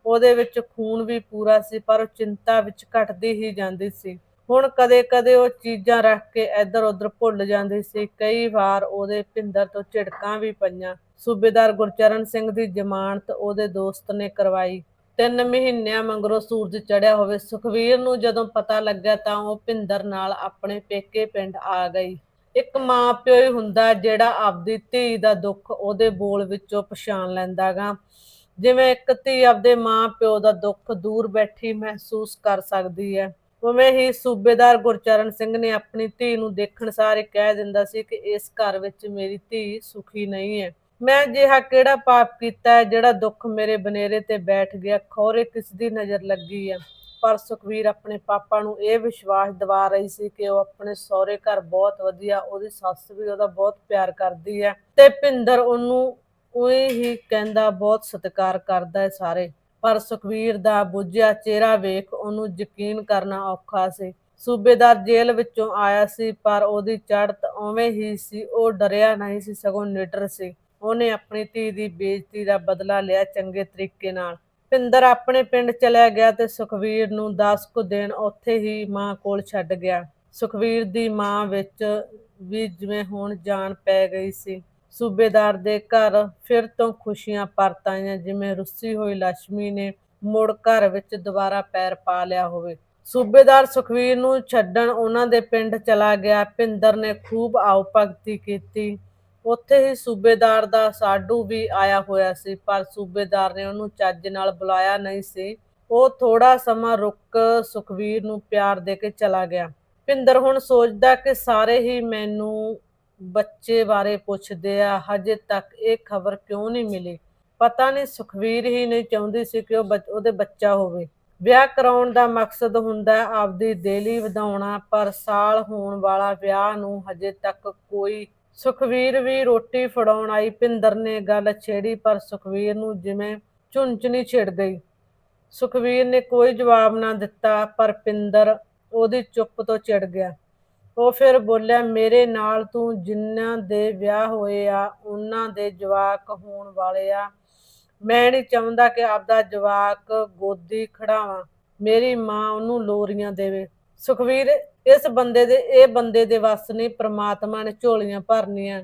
ਉਹਦੇ ਵਿੱਚ ਖੂਨ ਵੀ ਪੂਰਾ ਸੀ, ਪਰ ਉਹ ਚਿੰਤਾ ਵਿੱਚ ਘਟਦੀ ਹੀ ਜਾਂਦੀ ਸੀ। ਹੁਣ ਕਦੇ-ਕਦੇ ਉਹ ਚੀਜ਼ਾਂ ਰੱਖ ਕੇ ਇੱਧਰ ਉੱਧਰ ਭੁੱਲ ਜਾਂਦੀ ਸੀ। ਕਈ ਵਾਰ ਉਹਦੇ ਭਿੰਦਰ ਤੋਂ ਝਿੜਕਾਂ ਵੀ ਪਈਆਂ। ਸੂਬੇਦਾਰ ਗੁਰਚਰਨ ਸਿੰਘ ਦੀ ਜ਼ਮਾਨਤ ਉਹਦੇ ਦੋਸਤ ਨੇ ਕਰਵਾਈ। ਤਿੰਨ ਮਹੀਨਿਆਂ ਮਗਰੋਂ ਸੂਰਜ ਚੜਿਆ ਹੋਵੇ ਸੁਖਵੀਰ ਨੂੰ ਜਦੋਂ ਪਤਾ ਲੱਗਾ ਤਾਂ ਉਹ ਭਿੰਦਰ ਨਾਲ ਆਪਣੇ ਪੇਕੇ ਪਿੰਡ ਆ ਗਈ। ਇੱਕ ਮਾਂ ਪਿਓ ਹੀ ਹੁੰਦਾ ਜਿਹੜਾ ਆਪਦੀ ਧੀ ਦਾ ਦੁੱਖ ਉਹਦੇ ਬੋਲ ਵਿੱਚੋਂ ਪਛਾਣ ਲੈਂਦਾਗਾ। ਜਿਵੇਂ ਇੱਕ ਧੀ ਆਪਦੇ ਮਾਂ ਪਿਓ ਦਾ ਦੁੱਖ ਦੂਰ ਬੈਠੀ ਮਹਿਸੂਸ ਕਰ ਸਕਦੀ ਹੈ। ਉਵੇਂ ਹੀ ਸੂਬੇਦਾਰ ਗੁਰਚਰਨ ਸਿੰਘ ਨੇ ਆਪਣੀ ਧੀ ਨੂੰ ਦੇਖਣ ਸਾਰੇ ਕਹਿ ਦਿੰਦਾ ਸੀ ਕਿ ਇਸ ਘਰ ਵਿੱਚ ਮੇਰੀ ਧੀ ਸੁਖੀ ਨਹੀਂ ਹੈ। ਮੈਂ ਜਿਹਾ ਕਿਹੜਾ ਪਾਪ ਕੀਤਾ ਹੈ ਜਿਹੜਾ ਦੁੱਖ ਮੇਰੇ ਬਨੇਰੇ ਤੇ ਬੈਠ ਗਿਆ, ਖੌਰੇ ਕਿਸ ਦੀ ਨਜ਼ਰ ਲੱਗੀ ਹੈ ਪਰ ਸੁਖਵੀਰ ਆਪਣੇ ਪਾਪਾ ਨੂੰ ਇਹ ਵਿਸ਼ਵਾਸ ਦਿਵਾ ਰਹੀ ਸੀ ਕਿ ਉਹ ਆਪਣੇ ਸਹੁਰੇ ਘਰ ਬਹੁਤ ਵਧੀਆ, ਉਹਦੀ ਸੱਸ ਵੀ ਉਹਦਾ ਬਹੁਤ ਪਿਆਰ ਕਰਦੀ ਹੈ ਤੇ ਭਿੰਦਰ ਉਹਨੂੰ ਉਹੀ ਹੀ ਕਹਿੰਦਾ, ਬਹੁਤ ਸਤਿਕਾਰ ਕਰਦਾ ਹੈ ਸਾਰੇ। ਪਰ ਸੁਖਵੀਰ ਦਾ ਬੁੱਝਿਆ ਚਿਹਰਾ ਵੇਖ ਉਹਨੂੰ ਯਕੀਨ ਕਰਨਾ ਔਖਾ ਸੀ। ਸੂਬੇਦਾਰ ਜੇਲ੍ਹ ਵਿੱਚੋਂ ਆਇਆ ਸੀ, ਪਰ ਉਹਦੀ ਚੜ੍ਹਤ ਉਵੇਂ ਹੀ ਸੀ, ਉਹ ਡਰਿਆ ਨਹੀਂ ਸੀ, ਸਗੋਂ ਨਿਡਰ ਸੀ। ਉਹਨੇ ਆਪਣੀ ਧੀ ਦੀ ਬੇਇੱਜ਼ਤੀ ਦਾ ਬਦਲਾ ਲਿਆ ਚੰਗੇ ਤਰੀਕੇ ਨਾਲ। ਪਿੰਦਰ ਆਪਣੇ ਪਿੰਡ ਚਲਿਆ ਗਿਆ ਤੇ ਸੁਖਵੀਰ ਨੂੰ 10 ਕੁ ਦਿਨ ਉੱਥੇ ਹੀ ਮਾਂ ਕੋਲ ਛੱਡ ਗਿਆ। ਸੁਖਵੀਰ ਦੀ ਮਾਂ ਵਿੱਚ ਵੀ ਜਿਵੇਂ ਹੁਣ ਜਾਨ ਪੈ ਗਈ ਸੀ। ਸੂਬੇਦਾਰ ਦੇ ਘਰ ਫਿਰ ਤੋਂ ਖੁਸ਼ੀਆਂ ਪਰਤ ਆਈਆਂ, ਜਿਵੇਂ ਰੁੱਸੀ ਹੋਈ ਲక్ష్ਮੀ ਨੇ ਮੁੜ ਘਰ ਵਿੱਚ ਦੁਬਾਰਾ ਪੈਰ ਪਾ ਲਿਆ ਹੋਵੇ। ਸੂਬੇਦਾਰ ਸੁਖਵੀਰ ਨੂੰ ਛੱਡਣ ਉਹਨਾਂ ਦੇ ਪਿੰਡ ਚਲਾ ਗਿਆ। ਭਿੰਦਰ ਨੇ ਖੂਬ ਆਓ ਭਗਤੀ ਕੀਤੀ। ਉੱਥੇ ਹੀ ਸੂਬੇਦਾਰ ਦਾ ਸਾਡੂ ਵੀ ਆਇਆ ਹੋਇਆ ਸੀ, ਪਰ ਸੂਬੇਦਾਰ ਨੇ ਉਹਨੂੰ ਚੱਜ ਨਾਲ ਬੁਲਾਇਆ ਨਹੀਂ ਸੀ। ਉਹ ਥੋੜਾ ਸਮਾਂ ਰੁਕ ਸੁਖਵੀਰ ਨੂੰ ਪਿਆਰ ਦੇ ਕੇ ਚਲਾ ਗਿਆ। ਭਿੰਦਰ ਹੁਣ ਸੋਚਦਾ ਕਿ ਸਾਰੇ ਹੀ ਮੈਨੂੰ ਬੱਚੇ ਬਾਰੇ ਪੁੱਛਦੇ ਆ, ਹਜੇ ਤੱਕ ਇਹ ਖਬਰ ਕਿਉਂ ਨਹੀਂ ਮਿਲੀ? ਪਤਾ ਨਹੀਂ ਸੁਖਵੀਰ ਹੀ ਨਹੀਂ ਚਾਹੁੰਦੀ ਸੀ ਕਿ ਉਹ ਬੱਚ- ਉਹਦੇ ਬੱਚਾ ਹੋਵੇ। ਵਿਆਹ ਕਰਾਉਣ ਦਾ ਮਕਸਦ ਹੁੰਦਾ ਆਪਦੀ ਦੇਲੀ ਵਧਾਉਣਾ, ਪਰ ਸਾਲ ਹੋਣ ਵਾਲਾ ਵਿਆਹ ਨੂੰ ਹਜੇ ਤੱਕ ਕੋਈ ਸੁਖਵੀਰ ਵੀ ਰੋਟੀ ਫੜਾਉਣ ਆਈ, ਭਿੰਦਰ ਨੇ ਗੱਲ ਛੇੜੀ, ਪਰ ਸੁਖਵੀਰ ਨੂੰ ਜਿਵੇਂ ਝੁੰਝਣੀ ਛਿੜ ਗਈ। ਸੁਖਵੀਰ ਨੇ ਕੋਈ ਜਵਾਬ ਨਾ ਦਿੱਤਾ, ਪਰ ਪਿੰਦਰ ਉਹਦੀ ਚੁੱਪ ਤੋਂ ਚਿੜ ਗਿਆ। ਉਹ ਫਿਰ ਬੋਲਿਆ, ਮੇਰੇ ਨਾਲ ਤੂੰ ਜਿਨ੍ਹਾਂ ਦੇ ਵਿਆਹ ਹੋਏ ਆ, ਉਹਨਾਂ ਦੇ ਜਵਾਕ ਹੋਣ ਵਾਲੇ ਆ। ਮੈਂ ਨਹੀਂ ਚਾਹੁੰਦਾ ਕਿ ਆਪਦਾ ਜਵਾਕ ਗੋਦੀ ਖੜਾਵਾਂ। ਮੇਰੀ ਮਾਂ ਉਹਨੂੰ ਲੋਰੀਆਂ ਦੇਵੇ। ਸੁਖਵੀਰ, ਇਸ ਬੰਦੇ ਦੇ, ਇਹ ਬੰਦੇ ਦੇ ਵੱਸ ਨਹੀਂ, ਪ੍ਰਮਾਤਮਾ ਨੇ ਝੋਲੀਆਂ ਭਰਨੀਆਂ।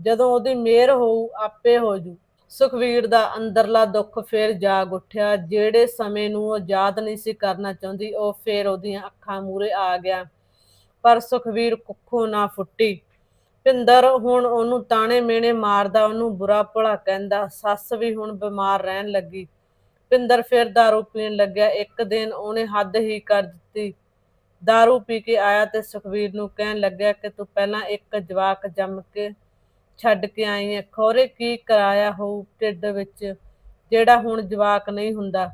ਜਦੋਂ ਉਹਦੀ ਮਿਹਰ ਹੋਊ, ਆਪੇ ਹੋ ਜੂ। ਸੁਖਵੀਰ ਦਾ ਅੰਦਰਲਾ ਦੁੱਖ ਫੇਰ ਜਾਗ ਉੱਠਿਆ। ਜਿਹੜੇ ਸਮੇਂ ਨੂੰ ਉਹ ਯਾਦ ਨਹੀਂ ਸੀ ਕਰਨਾ ਚਾਹੁੰਦੀ, ਉਹ ਫੇਰ ਉਹਦੀਆਂ ਅੱਖਾਂ ਮੂਰੇ ਆ ਗਿਆ। ਪਰ ਸੁਖਵੀਰ ਕੁੱਖੋਂ ਨਾ ਫੁੱਟੀ। ਭਿੰਦਰ ਹੁਣ ਉਹਨੂੰ ਤਾਣੇ ਮੇਣੇ ਮਾਰਦਾ, ਉਹਨੂੰ ਬੁਰਾ ਭਲਾ ਕਹਿੰਦਾ। ਸੱਸ ਵੀ ਹੁਣ ਬਿਮਾਰ ਰਹਿਣ ਲੱਗੀ। ਭਿੰਦਰ ਫਿਰ ਦਾਰੂ ਪੀਣ ਲੱਗਿਆ। ਇੱਕ ਦਿਨ ਉਹਨੇ ਹੱਦ ਹੀ ਕਰ ਦਿੱਤੀ। दारू ਪੀ ਕੇ ਆਇਆ ਤੇ ਸੁਖਵੀਰ ਨੂੰ ਕਹਿਣ ਲੱਗਿਆ ਕਿ ਤੂੰ ਪਹਿਲਾਂ ਇੱਕ ਜਵਾਕ ਜੰਮ ਕੇ ਛੱਡ ਕੇ ਆਈ ਹੈ ਖੋਰੇ ਕੀ ਕਰਾਇਆ ਹੋਊ ਢਿੱਡ ਵਿੱਚ ਜਿਹੜਾ ਹੁਣ ਜਵਾਕ ਨਹੀਂ ਹੁੰਦਾ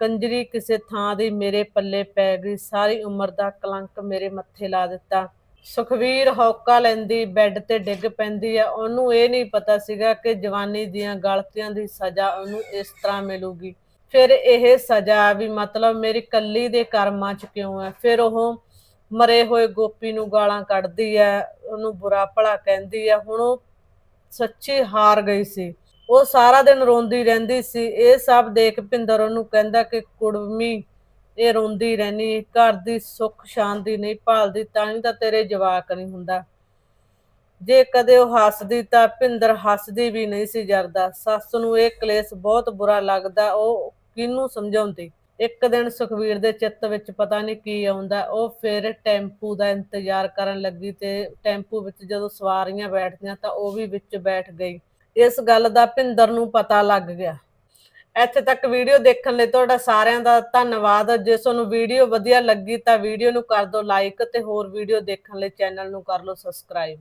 ਕੰਜਰੀ ਕਿਸੇ ਥਾਂ ਦੀ ਮੇਰੇ ਪੱਲੇ ਪੈ ਗਈ ਸਾਰੀ ਉਮਰ ਦਾ ਕਲੰਕ ਮੇਰੇ ਮੱਥੇ ਲਾ ਦਿੱਤਾ ਸੁਖਵੀਰ ਹੌਕਾ ਲੈਂਦੀ ਬੈੱਡ ਤੇ ਡਿੱਗ ਪੈਂਦੀ ਆ ਉਹਨੂੰ ਇਹ ਨਹੀਂ ਪਤਾ ਸੀਗਾ ਕਿ ਜਵਾਨੀ ਦੀਆਂ ਗਲਤੀਆਂ ਦੀ ਸਜ਼ਾ ਉਹਨੂੰ ਇਸ ਤਰ੍ਹਾਂ ਮਿਲੂਗੀ ਫਿਰ ਇਹ ਸਜ਼ਾ ਵੀ ਮਤਲਬ ਮੇਰੀ ਕੱਲੀ ਦੇ ਕਰਮਾਂ 'ਚ ਕਿਉਂ ਹੈ? ਫਿਰ ਉਹ ਮਰੇ ਹੋਏ ਗੋਪੀ ਨੂੰ ਗਾਲਾਂ ਕੱਢਦੀ ਹੈ, ਉਹਨੂੰ ਬੁਰਾ ਭਲਾ ਕਹਿੰਦੀ ਹੈ। ਹੁਣ ਉਹ ਸੱਚੀ ਹਾਰ ਗਈ ਸੀ। ਉਹ ਸਾਰਾ ਦਿਨ ਰੋਂਦੀ ਰਹਿੰਦੀ ਸੀ। ਇਹ ਸਭ ਦੇਖ ਭਿੰਦਰ ਉਹਨੂੰ ਕਹਿੰਦਾ ਕਿ ਕੁੜਮੀ, ਇਹ ਰੋਂਦੀ ਰਹਿਣੀ ਘਰ ਦੀ ਸੁੱਖ ਸ਼ਾਂਤੀ ਨਹੀਂ ਭਾਲਦੀ, ਤਾਂ ਹੀ ਤਾਂ ਤੇਰੇ ਜਵਾਕ ਨਹੀਂ ਹੁੰਦਾ। ਜੇ ਕਦੇ ਉਹ ਹੱਸਦੀ ਤਾਂ ਭਿੰਦਰ ਹੱਸਦੀ ਵੀ ਨਹੀਂ ਸੀ ਜਰਦਾ। ਸੱਸ ਨੂੰ ਇਹ ਕਲੇਸ਼ ਬਹੁਤ ਬੁਰਾ ਲੱਗਦਾ। ਉਹ ਕਿਹਨੂੰ ਸਮਝਾਉਂਦੀ? ਇੱਕ ਦਿਨ ਸੁਖਵੀਰ ਦੇ ਚਿੱਤ ਵਿੱਚ ਪਤਾ ਨਹੀਂ ਕੀ ਆਉਂਦਾ, ਉਹ ਫਿਰ ਟੈਂਪੂ ਦਾ ਇੰਤਜ਼ਾਰ ਕਰਨ ਲੱਗੀ ਤੇ ਟੈਂਪੂ ਵਿੱਚ ਜਦੋਂ ਸਵਾਰੀਆਂ ਬੈਠਦੀਆਂ ਤਾਂ ਉਹ ਵੀ ਵਿੱਚ ਬੈਠ ਗਈ। ਇਸ ਗੱਲ ਦਾ ਭਿੰਦਰ ਨੂੰ ਪਤਾ ਲੱਗ ਗਿਆ। ਇੱਥੇ ਤੱਕ ਵੀਡੀਓ ਦੇਖਣ ਲਈ ਤੁਹਾਡਾ ਸਾਰਿਆਂ ਦਾ ਧੰਨਵਾਦ। ਜੇ ਤੁਹਾਨੂੰ ਵੀਡੀਓ ਵਧੀਆ ਲੱਗੀ ਤਾਂ ਵੀਡੀਓ ਨੂੰ ਕਰ ਦਿਓ ਲਾਈਕ ਤੇ ਹੋਰ ਵੀਡੀਓ ਦੇਖਣ ਲਈ ਚੈਨਲ ਨੂੰ ਕਰ ਲਓ ਸਬਸਕ੍ਰਾਈਬ।